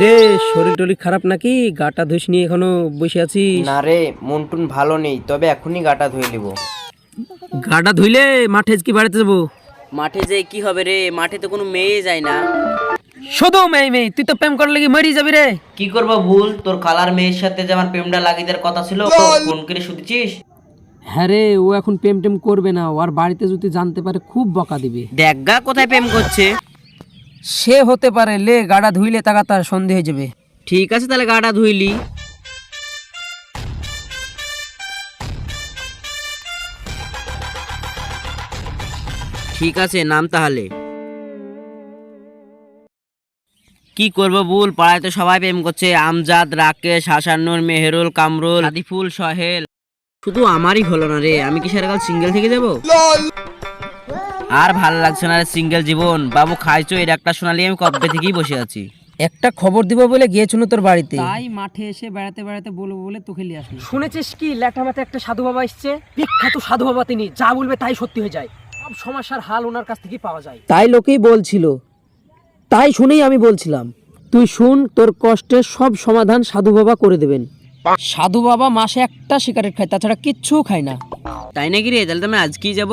কিরে শরীর টরীর খারাপ নাকি? গাটা ধুস নিয়ে এখনও বসে আছিস? না রে মন টুন ভালো নেই তবে এখনই গাটা ধুয়ে নিব। গাটা ধুইলে মাঠে কি বাড়িতে যাব। মাঠে যে কি হবে রে? মাঠে তো কোনো মেয়ে যায় না। শুধু মেয়ে মেয়ে তুই তো প্রেম করার লেগে মরি যাবি রে। কি করব ভুল? তোর কালার মেয়ের সাথে যে আমার প্রেমটা লাগিয়ে দেওয়ার কথা ছিল ফোন করে শুনছিস? হ্যাঁ রে ও এখন প্রেম টেম করবে না ওর বাড়িতে যদি জানতে পারে খুব বকা দিবে। দেখগা কোথায় প্রেম করছে। সে হতে পারে লে গাড়া ধুইলে তাকা তার সন্ধে হয়ে যাবে। ঠিক আছে, তাহলে গাটা ধুইলি। ঠিক আছে, নাম তাহলে। কি করব বল, পাড়ায় তো সবাই প্রেম করছে। আমজাদ, রাকেশ হাসানুর মেহেরুল, কামরুল, আদিফুল, সহেল। শুধু আমারই হলো না রে, আমি কি সারাকাল সিঙ্গেল থেকে যাব? আর ভালো লাগছে না সিঙ্গেল জীবন। বাবু খাইছো এর একটা শোনালি আমি কবে থেকেই বসে আছি। একটা খবর দিব বলে গিয়েছিল তোর বাড়িতে। তাই মাঠে এসে বেড়াতে বেড়াতে বলব বলে তোকে নিয়ে আসলি শুনেছিস কি ল্যাটা মাঠে একটা সাধু বাবা এসছে? বিখ্যাত সাধু বাবা তিনি যা বলবে তাই সত্যি হয়ে যায়। সব সমস্যার হাল ওনার কাছ থেকেই পাওয়া যায়। তাই লোকেই বলছিল। তাই শুনেই আমি বলছিলাম তুই শুন তোর কষ্টের সব সমাধান সাধু বাবা করে দেবেন। সাধু বাবা মাসে একটা সিগারেট খায় তাছাড়া কিচ্ছু খায় না। তাই নাকি রে? তাহলে তো আমি আজকেই যাব।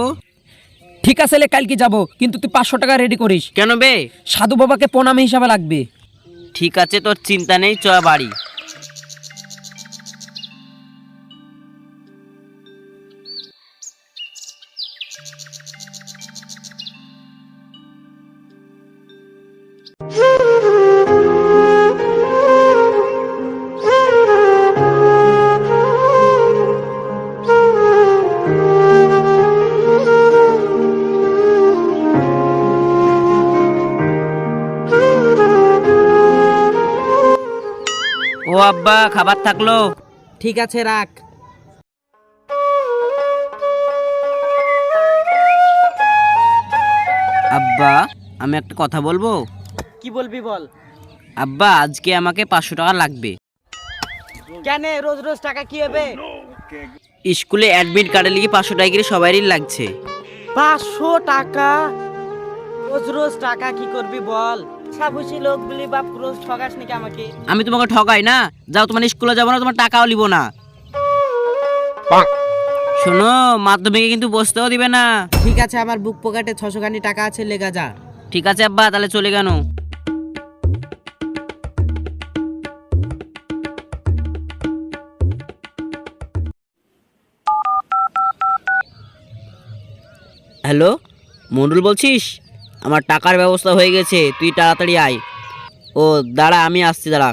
ঠিক আছে লে কালকে যাব কিন্তু তুই পাঁচশো টাকা রেডি করিস। কেন বে? সাধু বাবাকে প্রণামী হিসাবে লাগবে। ঠিক আছে তোর চিন্তা নেই চ বাড়ি। আব্বা খাবার থাকল। ঠিক আছে রাখ। আব্বা আমি একটা কথা বলব? কি বলবি বল? আব্বা আজকে আমাকে পাঁচশো টাকা লাগবে। কেন রোজ রোজ টাকা কি হবে? স্কুলে অ্যাডমিট কার্ডে লিখে পাঁচশো টাকা করে সবারই লাগছে। পাঁচশো টাকা? রোজ রোজ টাকা কি করবি বল? সাবুসি লোক বাপ রোজ ঠগাস নাকি আমাকে? আমি তোমাকে ঠকাই না। যাও তোমার স্কুলে যাব না তোমার টাকাও নিবো না। শোনো মাধ্যমিকে কিন্তু বসতেও দিবে না। ঠিক আছে আমার বুক পকেটে ছশো খানি টাকা আছে লেগা যা। ঠিক আছে আব্বা তাহলে চলে কেন হ্যালো মন্ডল বলছিস? আমার টাকার ব্যবস্থা হয়ে গেছে তুই তাড়াতাড়ি আয়। ও দাঁড়া আমি আসছি দাঁড়া।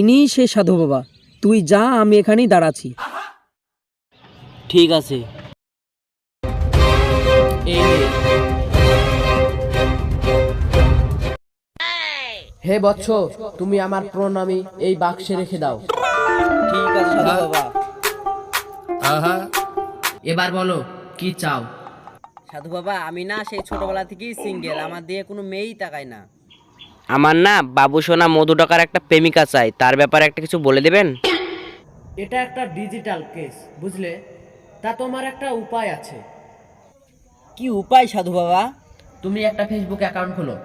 ইনি সে সাধু বাবা। তুই যা আমি এখানেই দাঁড়াচ্ছি। ঠিক আছে। হে বৎস তুমি আমার প্রণামী এই বাক্সে রেখে দাও। ঠিক আছে সাধু বাবা। এবার বলো কি চাও? সাধু বাবা আমি না সেই ছোটবেলা থেকেই সিঙ্গেল আমার দিয়ে কোনো মেয়েই তাকায় না। আমার না বাবু সোনা মধু টাকার একটা প্রেমিকা চাই তার ব্যাপারে একটা কিছু বলে দেবেন? এটা একটা ডিজিটাল কেস বুঝলে? তা তোমার একটা উপায় আছে। কি উপায় সাধু বাবা? তুমি একটা ফেসবুক অ্যাকাউন্ট খোলো।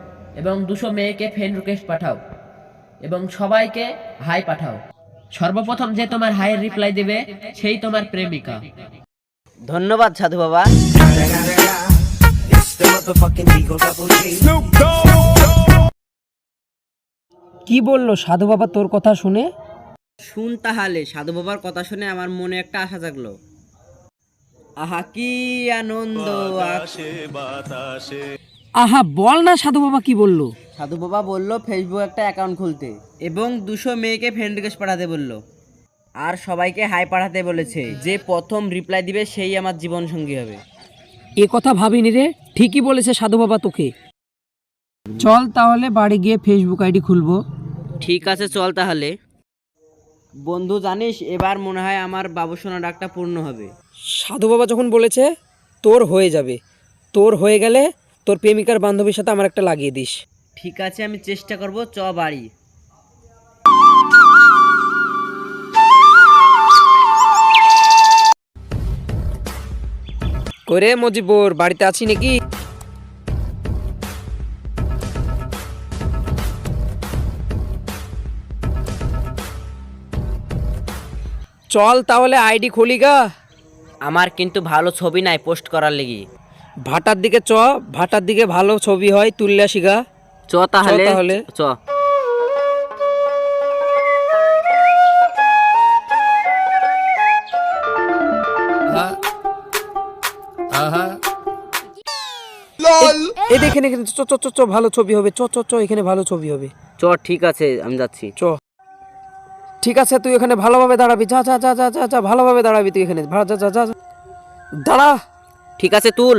এবং দুশো মেয়েকে ফ্রেন্ড রিকোয়েস্ট পাঠাও এবং সবাইকে হাই পাঠাও। সর্বপ্রথম যে তোমার হাইয়ের রিপ্লাই দেবে সেই তোমার প্রেমিকা। ধন্যবাদ সাধু বাবা। কি বলল সাধু বাবা তোর কথা শুনে? শুন তাহলে সাধু বাবার কথা শুনে আমার মনে একটা আশা জাগলো। আহা কি আনন্দ আহা বল না সাধু বাবা কি বলল? সাধু বাবা বলল ফেসবুক একটা অ্যাকাউন্ট খুলতে। এবং দুশো মেয়েকে ফ্রেন্ড রিকোয়েস্ট পাঠাতে বলল। আর সবাইকে হাই পাঠাতে বলেছে যে প্রথম রিপ্লাই দিবে সেই আমার জীবন সঙ্গী হবে। এ কথা ভাবিনি রে ঠিকই বলেছে সাধু বাবা তোকে। চল তাহলে বাড়ি গিয়ে ফেসবুক আইডি খুলবো। ঠিক আছে চল তাহলে। বন্ধু জানিস এবার মনে হয় আমার বাবুসোনা ডাকটা পূর্ণ হবে। সাধু বাবা যখন বলেছে তোর হয়ে যাবে। তোর হয়ে গেলে তোর প্রেমিকার বান্ধবীর সাথে আমার একটা লাগিয়ে দিস। ঠিক আছে আমি চেষ্টা করব চ বাড়ি। করে মজিবুর বাড়িতে আছি নাকি? চল তাহলে আইডি খুলি গা। আমার কিন্তু ভালো ছবি নাই পোস্ট করার লেগে। ভাটার দিকে চ ভাটার দিকে ভালো ছবি হয় তুললে শিগা চ তাহলে তাহলে। চ। এই দেখেন এখানে চ চ চ চ ভালো ছবি হবে। চ চ চ এখানে ভালো ছবি হবে। চ ঠিক আছে আমি যাচ্ছি। চ। ঠিক আছে তুই এখানে ভালোভাবে দাঁড়াবি। যা যা যা যা যা যা ভালোভাবে দাঁড়াবি তুই এখানে। যা যা যা যা। দাঁড়া। ঠিক আছে তুল।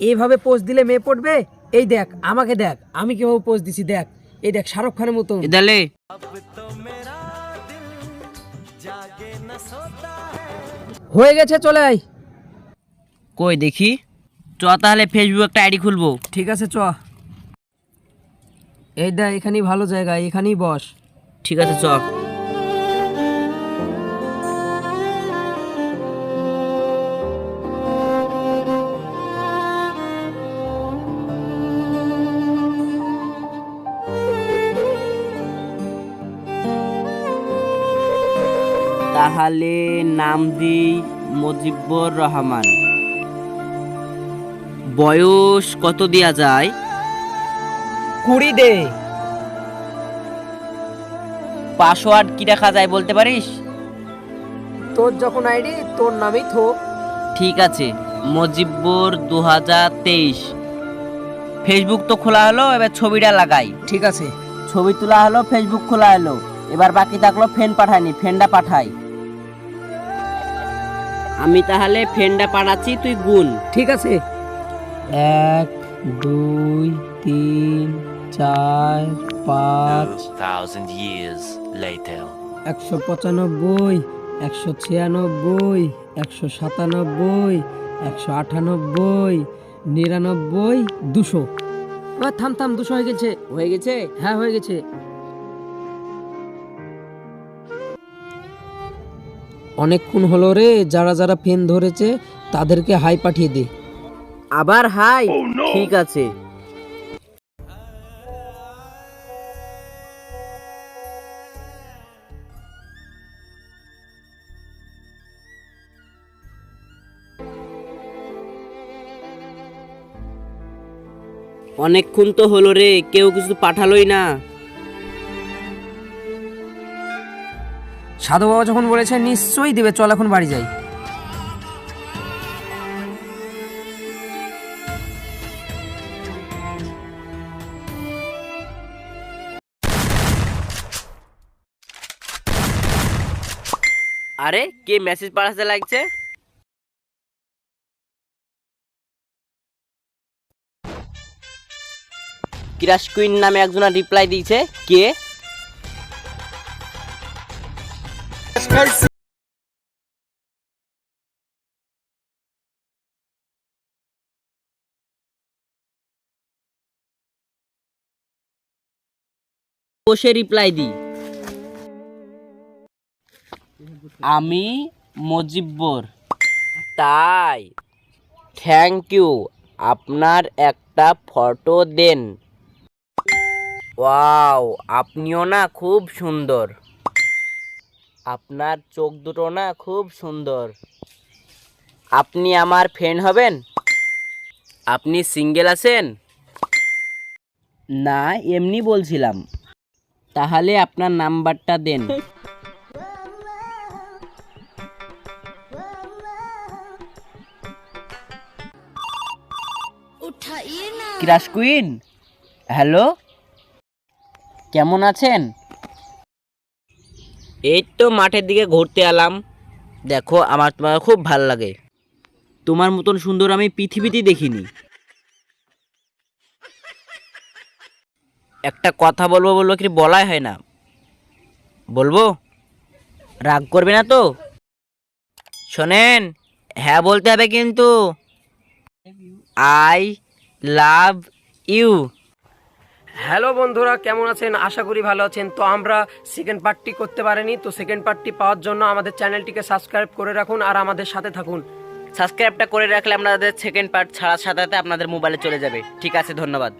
এইভাবে পোস্ট দিলে মেয়ে পড়বে? এই দেখ আমাকে দেখ আমি কীভাবে পোস্ট দিছি দেখ। এই দেখ শাহরুখ খানের মতো এদালে হয়ে গেছে চলে আয়। কই দেখি? চ তাহলে ফেসবুক একটা আইডি খুলবো। ঠিক আছে চ। এই দেখ এখানেই ভালো জায়গা এখানেই বস। ঠিক আছে চ। তাহলে নাম দিই মজিবুর রহমান। বয়স কত দেয়া যায়? কুড়ি দে। পাসওয়ার্ড কি রাখা যায় বলতে পারিস? তোর যখন আইডি তোর নামেই থো ঠিক আছে মজিব্বর দু হাজার তেইশ। ফেসবুক তো খোলা হলো এবার ছবিটা লাগাই। ঠিক আছে। ছবি তোলা হলো ফেসবুক খোলা হলো। এবার বাকি থাকল ফ্রেন্ড পাঠায়নি ফ্রেন্ডটা পাঠাই। আমি তাহলে ফ্রেন্ডটা পাড়াচ্ছি তুই গুন। ঠিক আছে। এক দুই তিন চার পাঁচ। Thousand years later. একশো পঁচানব্বই একশো ছিয়ানব্বই একশো সাতানব্বই একশো আটানব্বই নিরানব্বই দুশো। থাম থাম দুশো হয়ে গেছে। হয়ে গেছে? হ্যাঁ হয়ে গেছে। অনেকক্ষণ হলো রে যারা যারা ফেন ধরেছে তাদেরকে হাই পাঠিয়ে দে। আবার হাই? ঠিক আছে। অনেকক্ষণ তো হলো রে কেউ কিছু পাঠালোই না। সাধু বাবা যখন বলেছে নিশ্চয়ই দেবে, চল এখন বাড়ি যাই। আরে, কে মেসেজ পাঠাতে লাগছে? ক্রাশ কুইন নামে একজন রিপ্লাই দিয়েছে। কে? বসে রিপ্লাই দিই। আমি মজিব্বর তাই থ্যাংক ইউ আপনার একটা ফটো দেন। ওয়াও আপনিও না খুব সুন্দর। আপনার চোখ দুটো না খুব সুন্দর। আপনি আমার ফ্রেন্ড হবেন? আপনি সিঙ্গেল আছেন? না এমনি বলছিলাম। তাহলে আপনার নাম্বারটা দেন। Crush queen hello? কেমন আছেন? এই তো মাঠের দিকে ঘুরতে এলাম। দেখো, আমার তোমার খুব ভালো লাগে। তোমার মতন সুন্দর আমি পৃথিবীতেই দেখিনি। একটা কথা বলব বলব কি বলাই হয় না? বলব? রাগ করবে না তো? শোনেন হ্যাঁ বলতে হবে কিন্তু। I love you. হ্যালো বন্ধুরা, কেমন আছেন? আশা করি ভালো আছেন। তো আমরা সেকেন্ড পার্টটি করতে পারিনি। তো সেকেন্ড পার্টটি পাওয়ার জন্য আমাদের চ্যানেলটিকে সাবস্ক্রাইব করে রাখুন আর আমাদের সাথে থাকুন। সাবস্ক্রাইবটা করে রাখলে আপনাদের সেকেন্ড পার্ট ছাড়ার সাথে সাথে আপনাদের মোবাইলে চলে যাবে। ঠিক আছে, ধন্যবাদ।